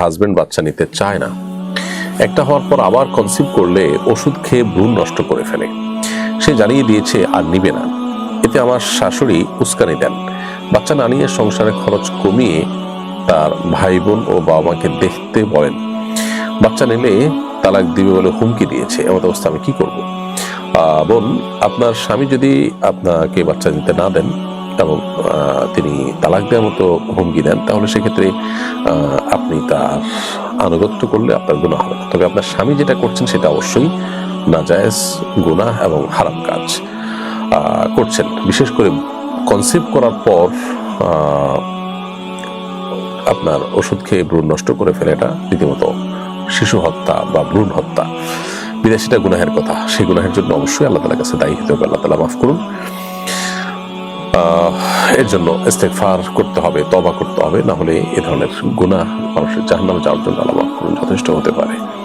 Husband বাচ্চা নিতে চায় না। একটা হওয়ার পর আবার কনসিভ করলে ওষুধ খেয়ে ভ্রূণ নষ্ট করে ফেলে। সে জানিয়ে দিয়েছে, আর নিবে না। এতে আমার শাশুড়ি উস্কানি দেন। বাচ্চা না নিয়ে সংসারে খরচ কমিয়ে তার ভাই বোন ও বাবা মাকে দেখতে বলেন, বাচ্চা নিলে তালাক দিবে বলে হুমকি দিয়েছে। এমন অবস্থা আমি কি করব? বোন, আপনার স্বামী যদি আপনাকে বাচ্চা নিতে না দেন তিনি তালাক দেওয়ার মতো হুমকি দেন, তাহলে সেক্ষেত্রে আপনি তার আনুগত্য করলে আপনার গুণা হবে তবে আপনার স্বামী যেটা করছেন সেটা অবশ্যই নাজায়েজ, গুনাহ এবং হারাম কাজ করছেন। বিশেষ করে কনসেপ্ট করার পর আপনার ওষুধ খেয়ে ভ্রূণ নষ্ট করে ফেলে এটা, রীতিমতো শিশু হত্যা বা ভ্রূণ হত্যা, বিদেশিটা গুনাহের কথা, সেই গুনাহের জন্য অবশ্যই আল্লাহ তালার কাছে দায়ী হতে হবে। আল্লাহ তালা মাফ করুন। এর জন্য ইস্তেকফার করতে হবে তবা করতে হবে, না হলে এ ধরনের গুণা মানুষের জাহান্নামে যাওয়ার জন্য আল্লাহ যথেষ্ট হতে পারে।